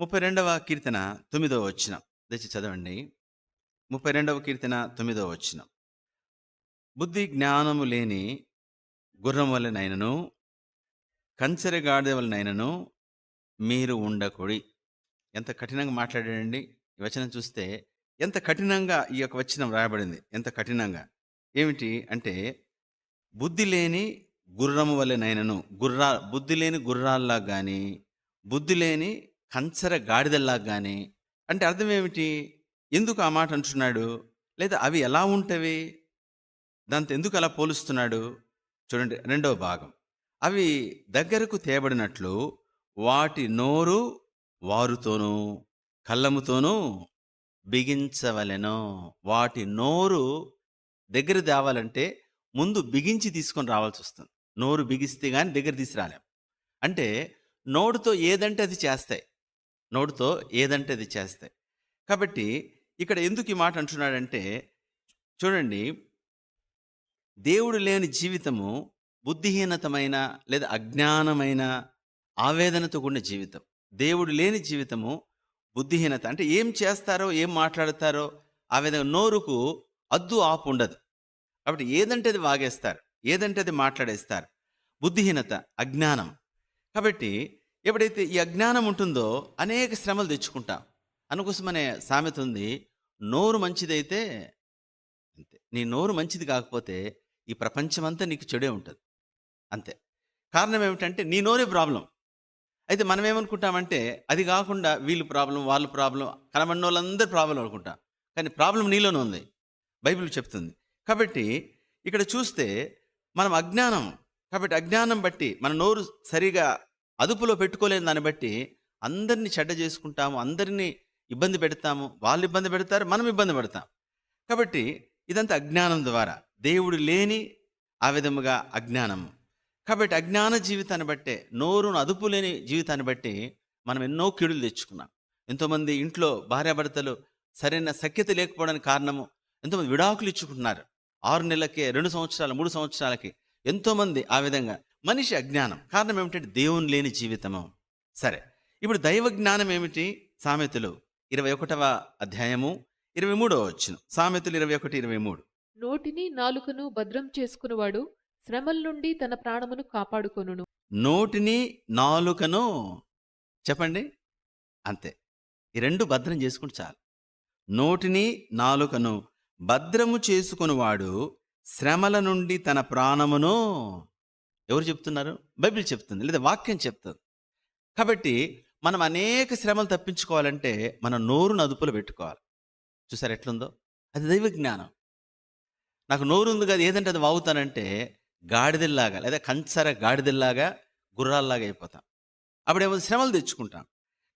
ముప్పై రెండవ కీర్తన తొమ్మిదవ వచ్చిన దయచి చదవండి. ముప్పై రెండవ కీర్తన తొమ్మిదవ వచ్చిన బుద్ధి జ్ఞానము లేని గుర్రం వలనైనను కంచెర గాడిద వలనైనను మీరు ఉండకుడి. ఎంత కఠినంగా మాట్లాడాడండి. ఈ వచనం చూస్తే ఎంత కఠినంగా ఈ యొక్క వచనం రాయబడింది. ఎంత కఠినంగా. ఏమిటి అంటే బుద్ధి లేని గుర్రము వలెనైనను గుర్రా బుద్ధి లేని గుర్రాల్లా కానీ బుద్ధి లేని కంచర గాడిదల్లాగానే అంటే అర్థం ఏమిటి ఎందుకు ఆ మాట అంటున్నాడు? లేదా అవి ఎలా ఉంటవి? దాంతో ఎందుకు అలా పోలుస్తున్నాడు? చూడండి రెండవ భాగం. అవి దగ్గరకు తేబడినట్లు వాటి నోరు వారుతోనూ కళ్ళముతోనూ బిగించవలెను. వాటి నోరు దగ్గర తేవాలంటే ముందు బిగించి తీసుకొని రావాల్సి వస్తుంది. నోరు బిగిస్తే కానీ దగ్గర తీసుకురాలేం అంటే నోటితో ఏదంటే అది చేస్తాయి. నోటితో ఏదంటే అది చేస్తాయి. కాబట్టి ఇక్కడ ఎందుకు ఈ మాట అంటున్నాడంటే చూడండి దేవుడు లేని జీవితము బుద్ధిహీనతమైన లేదా అజ్ఞానమైన ఆవేదనతో కూడిన జీవితం. దేవుడు లేని జీవితము బుద్ధిహీనత. అంటే ఏం చేస్తారో ఏం మాట్లాడతారో ఆ విధంగా నోరుకు అద్దు ఆపు ఉండదు. కాబట్టి ఏదంటే అది వాగేస్తారు ఏదంటే అది మాట్లాడేస్తారు. బుద్ధిహీనత అజ్ఞానం. కాబట్టి ఎప్పుడైతే ఈ అజ్ఞానం ఉంటుందో అనేక శ్రమలు తెచ్చుకుంటాం. అందుకోసమనే సామెత ఉంది నోరు మంచిదైతే అంతే. నీ నోరు మంచిది కాకపోతే ఈ ప్రపంచమంతా నీకు చెడే ఉంటుంది. అంతే. కారణం ఏమిటంటే నీ నోరే ప్రాబ్లం. అయితే మనం ఏమనుకుంటామంటే అది కాకుండా వీళ్ళు ప్రాబ్లం వాళ్ళ ప్రాబ్లం కనబడిన వాళ్ళందరూ ప్రాబ్లం అనుకుంటాం. కానీ ప్రాబ్లం నీలోనే ఉంది. బైబిల్ చెప్తుంది. కాబట్టి ఇక్కడ చూస్తే మనం అజ్ఞానం. కాబట్టి అజ్ఞానం బట్టి మన నోరు సరిగా అదుపులో పెట్టుకోలేని దాన్ని బట్టి అందరినీ చెడ్డ చేసుకుంటాము అందరినీ ఇబ్బంది పెడతాము. వాళ్ళు ఇబ్బంది పెడతారు మనం ఇబ్బంది పడతాం. కాబట్టి ఇదంతా అజ్ఞానం ద్వారా. దేవుడు లేని ఆ విధముగా అజ్ఞానం. కాబట్టి అజ్ఞాన జీవితాన్ని బట్టే నోరును అదుపు లేని జీవితాన్ని బట్టి మనం ఎన్నో కీడులు తెచ్చుకున్నాం. ఎంతోమంది ఇంట్లో భార్యాభర్తలు సరైన సఖ్యత లేకపోవడానికి కారణము ఎంతోమంది విడాకులు ఇచ్చుకుంటున్నారు. ఆరు నెలలకే రెండు సంవత్సరాలు మూడు సంవత్సరాలకి ఎంతోమంది ఆ విధంగా మనిషి అజ్ఞానం. కారణం ఏమిటంటే దేవుని లేని జీవితము. సరే. ఇప్పుడు దైవ జ్ఞానం ఏమిటి? సామెతలు ఇరవై ఒకటవ అధ్యాయము ఇరవై మూడవ వచ్చిన సామెతలు ఇరవై ఒకటి ఇరవై మూడు నోటిని నాలుకను భద్రం చేసుకునివాడు శ్రమల నుండి తన ప్రాణమును కాపాడుకొనును. నోటిని నాలుకను చెప్పండి. అంతే. ఈ రెండు భద్రం చేసుకుంటే చాలు. నోటిని నాలుకను భద్రము చేసుకునివాడు శ్రమల నుండి తన ప్రాణమును ఎవరు చెప్తున్నారు? బైబిల్ చెప్తుంది లేదా వాక్యం చెప్తుంది. కాబట్టి మనం అనేక శ్రమలు తప్పించుకోవాలంటే మన నోరును అదుపులో పెట్టుకోవాలి. చూసారు ఎట్లుందో? అది దైవ జ్ఞానం. నాకు నోరు ఉంది కదా ఏదంటే అది వాగుతానంటే గాడిదల్లాగా లేదా కంచర గాడిదల్లాగా గుర్రాల్లాగా అయిపోతాం. అప్పుడు ఏమో శ్రమలు తెచ్చుకుంటాం.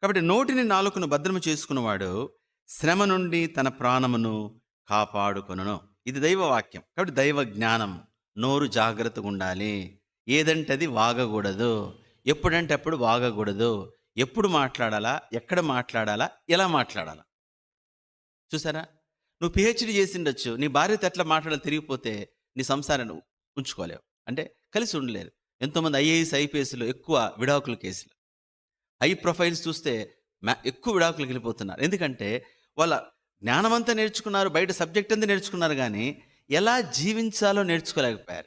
కాబట్టి నోటిని నాలుకను భద్రము చేసుకున్నవాడు శ్రమ నుండి తన ప్రాణమును కాపాడుకొనును. ఇది దైవ వాక్యం. కాబట్టి దైవ జ్ఞానం. నోరు జాగ్రత్తగా ఉండాలి. ఏదంటే అది వాగకూడదు. ఎప్పుడంటే అప్పుడు వాగకూడదు. ఎప్పుడు మాట్లాడాలా? ఎక్కడ మాట్లాడాలా? ఎలా మాట్లాడాలా? చూసారా? నువ్వు పిహెచ్డి చేసిండొచ్చు. నీ భార్యతో ఎట్లా మాట్లాడాలి తిరిగిపోతే నీ సంసారాన్ని ఉంచుకోలేవు. అంటే కలిసి ఉండలేరు. ఎంతోమంది ఐఏఎస్ ఐపీఎస్లు ఎక్కువ విడాకుల కేసులు. హై ప్రొఫైల్స్ చూస్తే మ్యా ఎక్కువ విడాకులకు వెళ్ళిపోతున్నారు. ఎందుకంటే వాళ్ళ జ్ఞానమంతా నేర్చుకున్నారు బయట సబ్జెక్ట్ అంతా నేర్చుకున్నారు కానీ ఎలా జీవించాలో నేర్చుకోలేకపోయారు.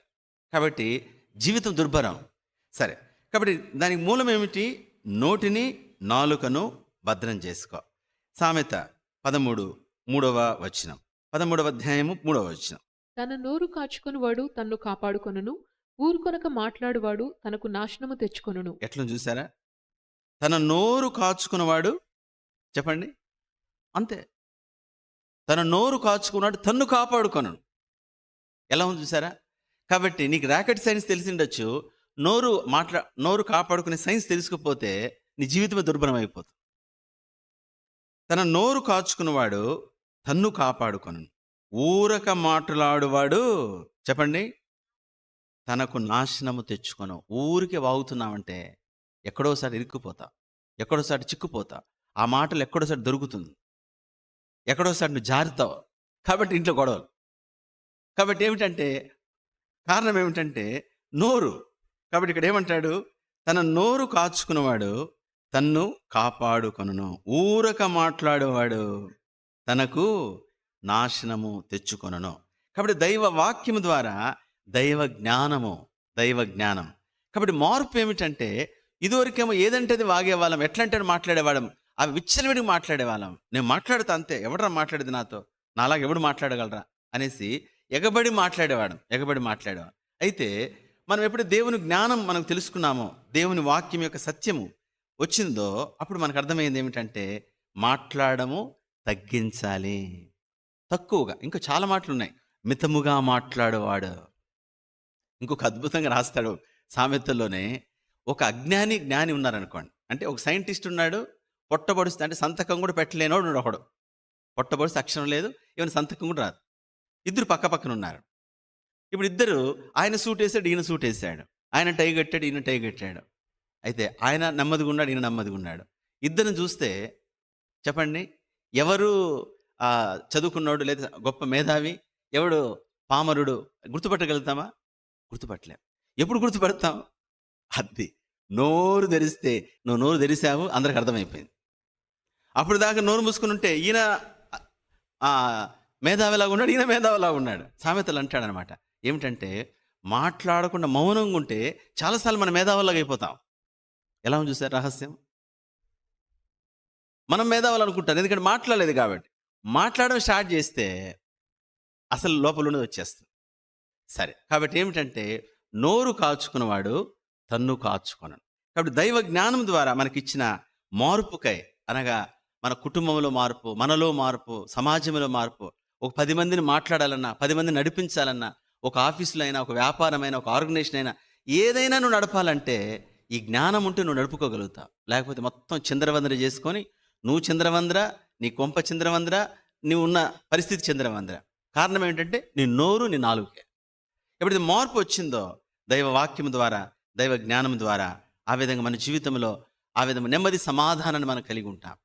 కాబట్టి జీవితం దుర్భరం. సరే కాబట్టి దానికి మూలం ఏమిటి? నోటిని నాలుకను భద్రం చేసుకో. సామెత పదమూడు మూడవ వచనం. పదమూడవ అధ్యాయము మూడవ వచనం. తన నోరు కాచుకొనివాడు తన్ను కాపాడుకొనును. ఊరుకొనక మాట్లాడువాడు తనకు నాశనము తెచ్చుకొనును. ఎట్లా చూసారా తన నోరు కాచుకున్నవాడు చెప్పండి. అంతే. తన నోరు కాచుకున్నాడు తన్ను కాపాడుకొను ఎలా ఉంది చూసారా కాబట్టి నీకు ర్యాకెట్ సైన్స్ తెలిసిండొచ్చు. నోరు మాట్లా నోరు కాపాడుకునే సైన్స్ తెలుసుకుపోతే నీ జీవితమే దుర్భరం అయిపోతుంది తన నోరు కాచుకున్నవాడు తన్ను కాపాడుకొను. ఊరక మాట్లాడువాడు చెప్పండి? తనకు నాశనము తెచ్చుకొను. ఊరికే వాగుతున్నామంటే ఎక్కడోసారి ఇరుక్కుపోతా ఎక్కడోసారి చిక్కుపోతా. ఆ మాటలు ఎక్కడోసారి దొరుకుతుంది. ఎక్కడోసారి నువ్వు జారుతావు. కాబట్టి ఇంట్లో గొడవలు. కాబట్టి ఏమిటంటే కారణం ఏమిటంటే నోరు. కాబట్టి ఇక్కడ ఏమంటాడు? తన నోరు కాచుకున్నవాడు తన్ను కాపాడుకొనను. ఊరక మాట్లాడేవాడు తనకు నాశనము తెచ్చుకొనను. కాబట్టి దైవ వాక్యము ద్వారా దైవ జ్ఞానము దైవ జ్ఞానం. కాబట్టి మార్పు ఏమిటంటే ఇదివరకేమో ఏదంటే అది వాగేవాళ్ళం ఎట్లంటే మాట్లాడేవాళ్ళం అవి విచ్చలవిడికి మాట్లాడేవాళ్ళం. నేను మాట్లాడుతా అంతే ఎవడరా మాట్లాడేది నాతో? నాలాగా ఎవడు మాట్లాడగలరా? అనేసి ఎగబడి మాట్లాడేవాడు ఎగబడి మాట్లాడేవాడు అయితే మనం ఎప్పుడు దేవుని జ్ఞానం మనకు తెలుసుకున్నామో దేవుని వాక్యం యొక్క సత్యము వచ్చిందో అప్పుడు మనకు అర్థమైంది ఏమిటంటే మాట్లాడము తగ్గించాలి. తక్కువగా ఇంకా చాలా మాటలు ఉన్నాయి. మితముగా మాట్లాడేవాడు. ఇంకొక అద్భుతంగా రాస్తాడు సామెతల్లోనే ఒక అజ్ఞాని జ్ఞాని ఉన్నారనుకోండి. అంటే ఒక సైంటిస్ట్ ఉన్నాడు పొట్టబడుస్తే అంటే సంతకం కూడా పెట్టలేనోడు ఒకడు. పొట్టబడిస్తే అక్షరం లేదు ఈవెన్ సంతకం కూడా రాదు. ఇద్దరు పక్క పక్కన ఉన్నారు. ఇప్పుడు ఇద్దరు ఆయన సూట్ వేసాడు ఈయన సూట్ వేసాడు. ఆయన టై కట్టాడు ఈయన టై కట్టాడు. అయితే ఆయన నెమ్మదిగా ఉన్నాడు ఈయన నెమ్మదిగా ఉన్నాడు. ఇద్దరిని చూస్తే చెప్పండి ఎవరు చదువుకున్నాడు లేదా గొప్ప మేధావి ఎవడు పామరుడు గుర్తుపట్టగలుగుతామా? గుర్తుపట్టలేం. ఎప్పుడు గుర్తుపడతాం? అది నోరు తెరిస్తే నువ్వు నోరు తెరిసావు అందరికి అర్థమైపోయింది. అప్పుడు దాకా నోరు మూసుకుని ఉంటే ఈయన మేధావిలాగా ఉన్నాడు ఈయన మేధావిలాగా ఉన్నాడు సామెతలు అంటాడనమాట. ఏమిటంటే మాట్లాడకుండా మౌనంగా ఉంటే చాలాసార్లు మన మేధావులాగా అయిపోతాం ఎలా ఉంది చూసారు రహస్యం? మనం మేధావులు అనుకుంటాం ఎందుకంటే మాట్లాడలేదు కాబట్టి. మాట్లాడడం స్టార్ట్ చేస్తే అసలు లోపల ఉన్నది వచ్చేస్తుంది. సరే కాబట్టి ఏమిటంటే నోరు కాచుకున్నవాడు తన్ను కాచుకొనను కాబట్టి దైవ జ్ఞానం ద్వారా మనకిచ్చిన మార్పుకై అనగా మన కుటుంబంలో మార్పు మనలో మార్పు సమాజంలో మార్పు ఒక పది మందిని మాట్లాడాలన్నా పది మందిని నడిపించాలన్నా ఒక ఆఫీసులో అయినా ఒక వ్యాపారమైనా ఒక ఆర్గనైజేషన్ అయినా ఏదైనా నువ్వు నడపాలంటే ఈ జ్ఞానం ఉంటే నువ్వు నడుపుకోగలుగుతావు. లేకపోతే మొత్తం చంద్రవందర చేసుకొని నువ్వు చంద్రవందర నీ కొంప చంద్రవందర నువ్వు ఉన్న పరిస్థితి చంద్రవందర. కారణం ఏంటంటే నీ నోరు నీ నాలుగే ఎప్పుడైతే మార్పు వచ్చిందో దైవ వాక్యం ద్వారా దైవ జ్ఞానం ద్వారా ఆ విధంగా మన జీవితంలో ఆ విధంగా నెమ్మది సమాధానాన్ని మనం కలిగి ఉంటాం.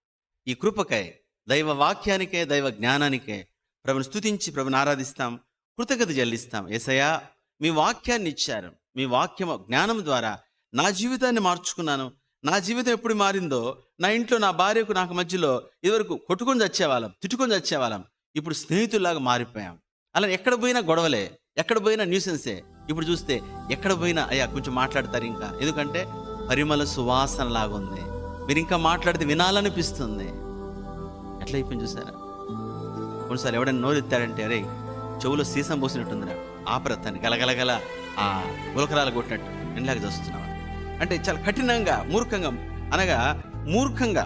ఈ కృపకై దైవ వాక్యానికే దైవ జ్ఞానానికే ప్రభుని స్థుతించి ప్రభుని ఆరాధిస్తాం కృతజ్ఞత చెల్లిస్తాం. ఏసయా మీ వాక్యాన్ని ఇచ్చారు. మీ వాక్యం జ్ఞానం ద్వారా నా జీవితాన్ని మార్చుకున్నాను. నా జీవితం ఎప్పుడు మారిందో నా ఇంట్లో నా భార్యకు నాకు మధ్యలో ఇదివరకు కొట్టుకొని చచ్చేవాళ్ళం తిట్టుకొని చచ్చేవాళ్ళం. ఇప్పుడు స్నేహితుల్లాగా మారిపోయాం. అలా ఎక్కడ పోయినా గొడవలే ఎక్కడ పోయినా న్యూసెన్సే. ఇప్పుడు చూస్తే ఎక్కడ పోయినా అయ్యా కొంచెం మాట్లాడతారు ఇంకా. ఎందుకంటే పరిమళ సువాసన లాగా ఉంది మీరు ఇంకా మాట్లాడితే వినాలనిపిస్తుంది. ఎట్లా అయిపోయింది చూసారా? కొన్నిసార్లు ఎవడైనా నోరెత్తాడంటే అరే చెవులో సీసం పోసినట్టుందిరా ఆపరత్తాన్ని గలగలగల ఆ గులకరాలు కొట్టినట్టు నిన్నలాగా చూస్తున్నావా? అంటే చాలా కఠినంగా మూర్ఖంగా అనగా మూర్ఖంగా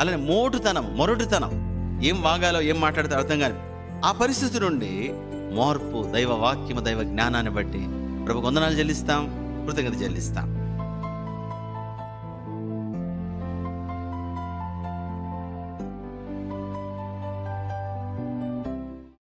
అలానే మోటుతనం మొరటుతనం ఏం వాగాలో ఏం మాట్లాడితే అర్థం కాదు. ఆ పరిస్థితి నుండి మార్పు దైవ వాక్యము దైవ జ్ఞానాన్ని బట్టి ప్రభు వందనాలు చెల్లిస్తాం కృతజ్ఞత చెల్లిస్తాం.